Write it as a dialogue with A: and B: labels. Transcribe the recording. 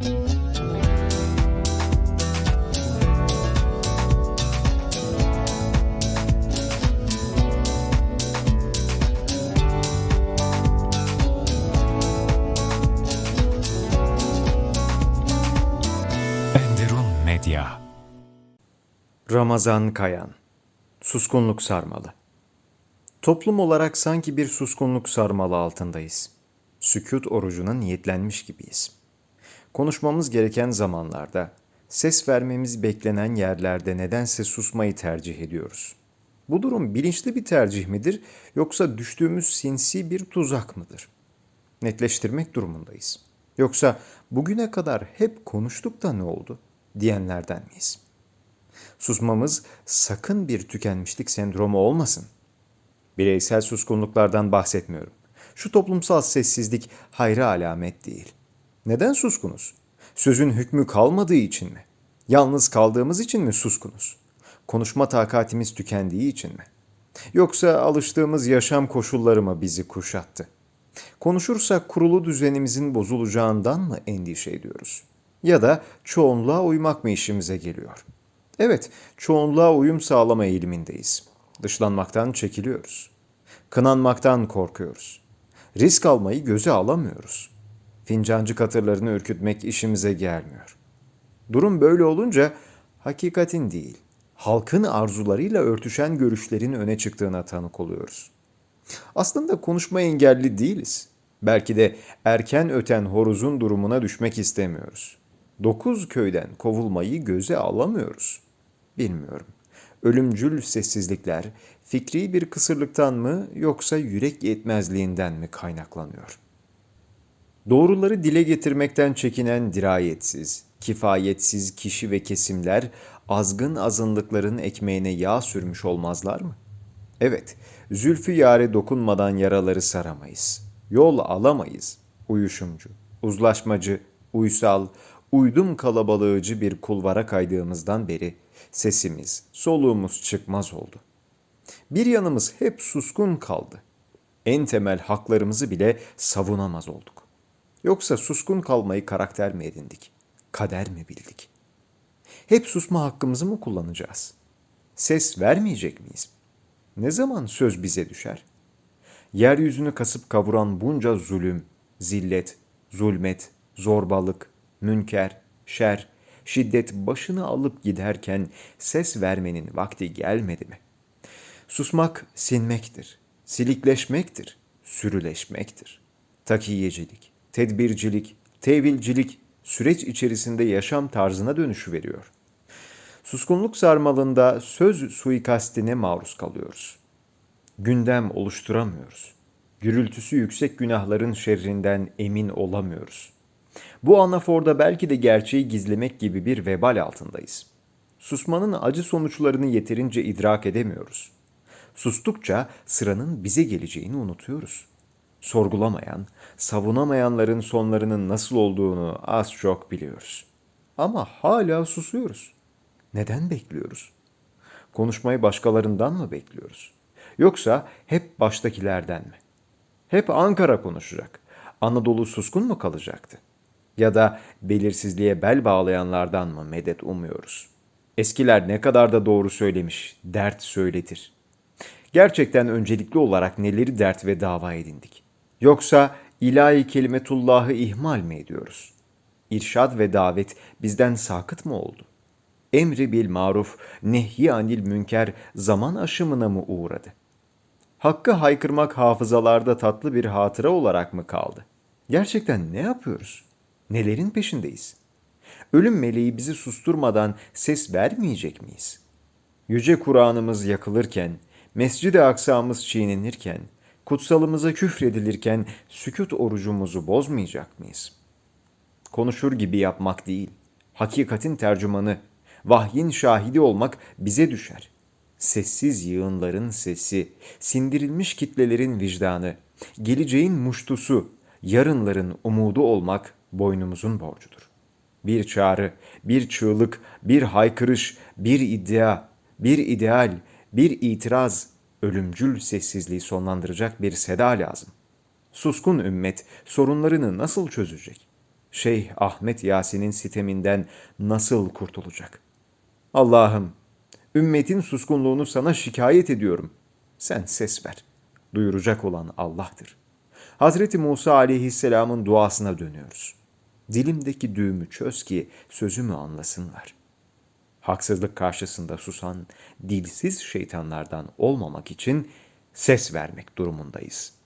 A: Enderun Medya.
B: Ramazan Kayan Suskunluk sarmalı Toplum olarak sanki bir suskunluk sarmalı altındayız. Sükut orucuna niyetlenmiş gibiyiz. Konuşmamız gereken zamanlarda, ses vermemiz beklenen yerlerde nedense susmayı tercih ediyoruz. Bu durum bilinçli bir tercih midir yoksa düştüğümüz sinsi bir tuzak mıdır? Netleştirmek durumundayız. Yoksa bugüne kadar hep konuştuk da ne oldu diyenlerden miyiz?'' Susmamız sakın bir tükenmişlik sendromu olmasın. Bireysel suskunluklardan bahsetmiyorum. Şu toplumsal sessizlik hayra alamet değil. Neden suskunuz? Sözün hükmü kalmadığı için mi? Yalnız kaldığımız için mi suskunuz? Konuşma takatimiz tükendiği için mi? Yoksa alıştığımız yaşam koşulları mı bizi kuşattı? Konuşursak kurulu düzenimizin bozulacağından mı endişe ediyoruz? Ya da çoğunluğa uymak mı işimize geliyor?'' Evet, çoğunluğa uyum sağlama eğilimindeyiz. Dışlanmaktan çekiliyoruz. Kınanmaktan korkuyoruz. Risk almayı göze alamıyoruz. Fincancı katırlarını ürkütmek işimize gelmiyor. Durum böyle olunca hakikatin değil, halkın arzularıyla örtüşen görüşlerin öne çıktığına tanık oluyoruz. Aslında konuşma engelli değiliz. Belki de erken öten horozun durumuna düşmek istemiyoruz. Dokuz köyden kovulmayı göze alamıyoruz. Bilmiyorum. Ölümcül sessizlikler fikri bir kısırlıktan mı yoksa yürek yetmezliğinden mi kaynaklanıyor? Doğruları dile getirmekten çekinen dirayetsiz, kifayetsiz kişi ve kesimler azgın azınlıkların ekmeğine yağ sürmüş olmazlar mı? Evet, zülfü yare dokunmadan yaraları saramayız. Yol alamayız. Uyuşumcu, uzlaşmacı, uysal, uydum kalabalığıcı bir kulvara kaydığımızdan beri sesimiz, soluğumuz çıkmaz oldu. Bir yanımız hep suskun kaldı. En temel haklarımızı bile savunamaz olduk. Yoksa suskun kalmayı karakter mi edindik? Kader mi bildik? Hep susma hakkımızı mı kullanacağız? Ses vermeyecek miyiz? Ne zaman söz bize düşer? Yeryüzünü kasıp kavuran bunca zulüm, zillet, zulmet, zorbalık, münker, şer, şiddet başını alıp giderken ses vermenin vakti gelmedi mi? Susmak sinmektir, silikleşmektir, sürüleşmektir. Takiyecilik, tedbircilik, tevilcilik süreç içerisinde yaşam tarzına dönüşü veriyor. Suskunluk sarmalında söz suikastine maruz kalıyoruz. Gündem oluşturamıyoruz. Gürültüsü yüksek günahların şerrinden emin olamıyoruz.'' Bu anaforda belki de gerçeği gizlemek gibi bir vebal altındayız. Susmanın acı sonuçlarını yeterince idrak edemiyoruz. Sustukça sıranın bize geleceğini unutuyoruz. Sorgulamayan, savunamayanların sonlarının nasıl olduğunu az çok biliyoruz. Ama hala susuyoruz. Neden bekliyoruz? Konuşmayı başkalarından mı bekliyoruz? Yoksa hep baştakilerden mi? Hep Ankara konuşacak. Anadolu suskun mu kalacaktı? ya da belirsizliğe bel bağlayanlardan mı medet umuyoruz? Eskiler ne kadar da doğru söylemiş, dert söyletir. Gerçekten öncelikli olarak neleri dert ve dava edindik? Yoksa ilahi kelimetullahı ihmal mi ediyoruz? İrşad ve davet bizden sakıt mı oldu? Emri bil maruf, nehy anil münker zaman aşımına mı uğradı? Hakkı haykırmak hafızalarda tatlı bir hatıra olarak mı kaldı? Gerçekten ne yapıyoruz? Nelerin peşindeyiz? Ölüm meleği bizi susturmadan ses vermeyecek miyiz? Yüce Kur'an'ımız yakılırken, Mescid-i Aksa'mız çiğnenirken, kutsalımıza küfredilirken sükut orucumuzu bozmayacak mıyız? Konuşur gibi yapmak değil, hakikatin tercümanı, vahyin şahidi olmak bize düşer. Sessiz yığınların sesi, sindirilmiş kitlelerin vicdanı, geleceğin muştusu, yarınların umudu olmak boynumuzun borcudur. Bir çağrı, bir çığlık, bir haykırış, bir iddia, bir ideal, bir itiraz, ölümcül sessizliği sonlandıracak bir seda lazım. Suskun ümmet sorunlarını nasıl çözecek? Şeyh Ahmet Yasin'in siteminden nasıl kurtulacak? Allah'ım, ümmetin suskunluğunu sana şikayet ediyorum. Sen ses ver. Duyuracak olan Allah'tır. Hazreti Musa aleyhisselamın duasına dönüyoruz. Dilimdeki düğümü çöz ki sözümü anlasınlar. Haksızlık karşısında susan dilsiz şeytanlardan olmamak için ses vermek durumundayız.''